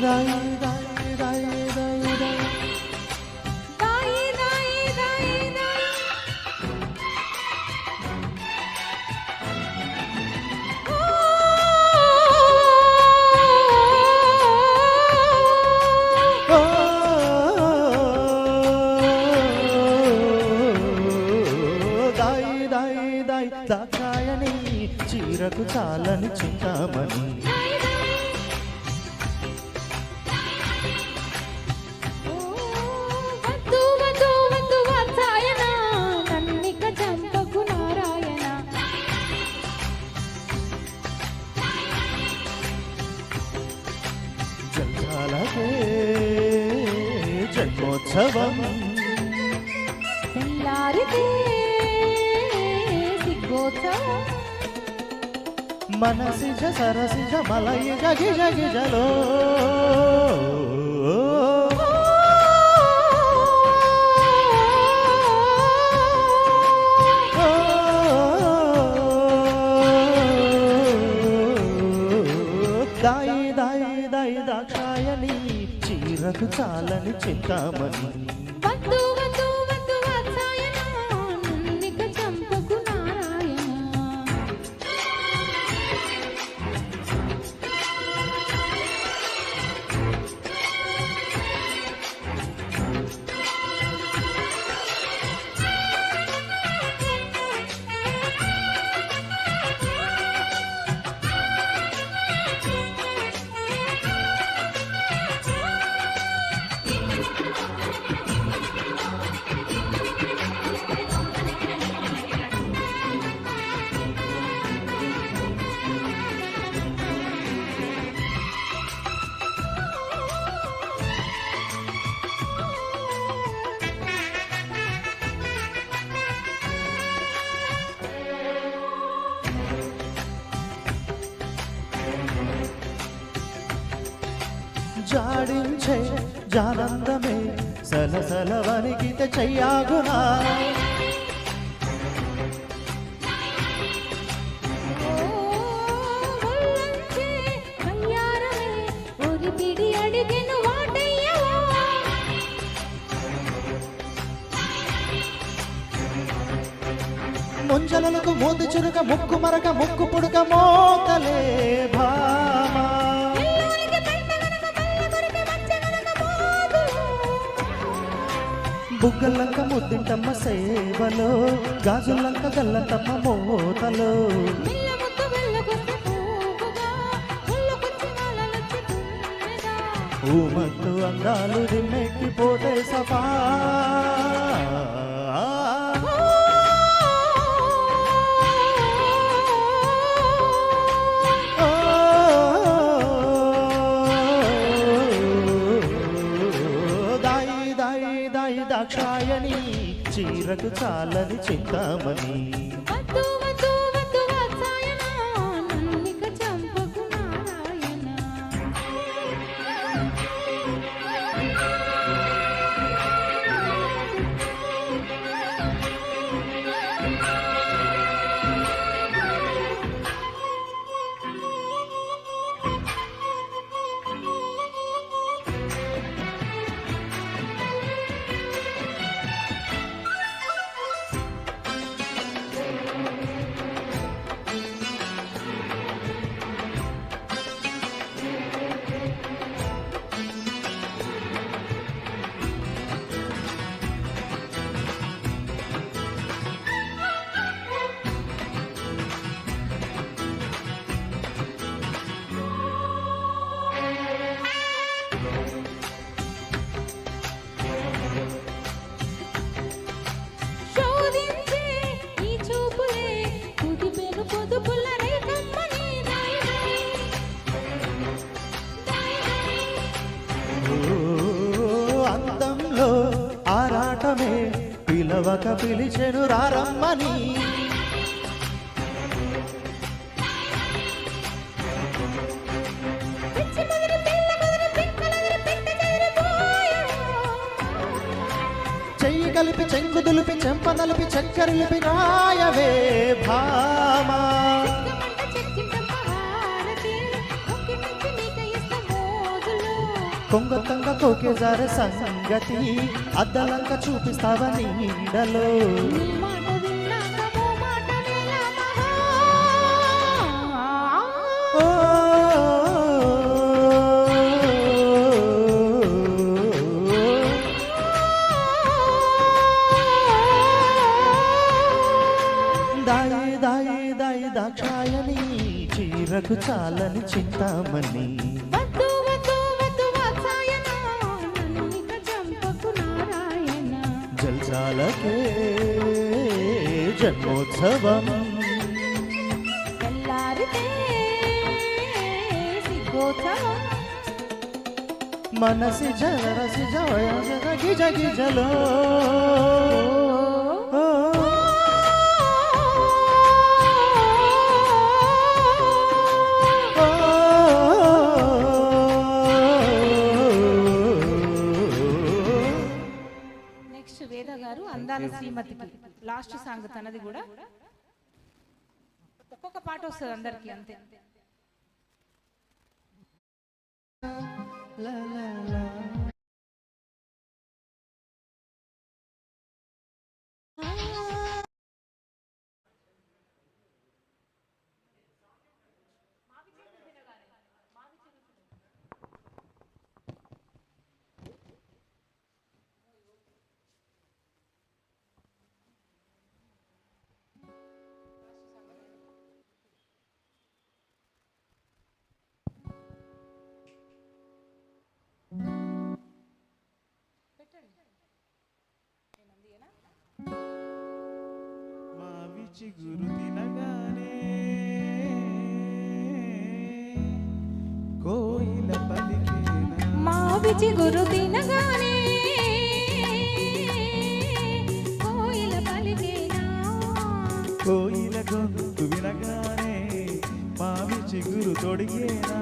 哒哒哒哒哒哒哒哒。జన్మోత్సవం తెల్లారితే సిగ్గోత్సవం. మనసిజ సరసిజ మలయిజ గిజ గిజలో. దాయి దాక్షాయని చీరకు చాలని చింతామణి జాడించే జానందమే సలసల వణికిత చెయ్యాగునా ముంజలకు మూతి చురుక ముక్కు మరక ముక్కు పుడక మోతలే భామా. బుగ్గలంక ముద్దింటమ్మ సేవలో గాజులంక గల్లతమ్మ మోతలో. ఊమంతు అందాలు దాక్షాయణి చీరకు చాలని చింతామణి పిలవక పిలిచెను రారమ్మని. చెయ్యి కలిపి చెంకు దులిపి చెంప నలిపి చక్కరిలిపి నాయవే భామా. కొంగతంగ కోకెజార సంగతి అద్దలంక చూపిస్తావా నీడలో. దాయి దాయి దాయి దాక్షాయని చీరకు చాలని చింతామణి. జల్సాలకే జన్మోత్సవం. మనసి జలరసి జయ జగ గిజ గిజలో. అందాల శ్రీమతికి. లాస్ట్ సాంగ్ తనది కూడా. ఒక్కొక్క పాట వస్తుంది అందరికి అంతే. గురు తినగానే కోయిల పలికేనా? మావిచి గురు తినగానే కోయిల పలికేనా? కోయిల గొంతు వినగానే మావిచి గురు తొడిగేనా?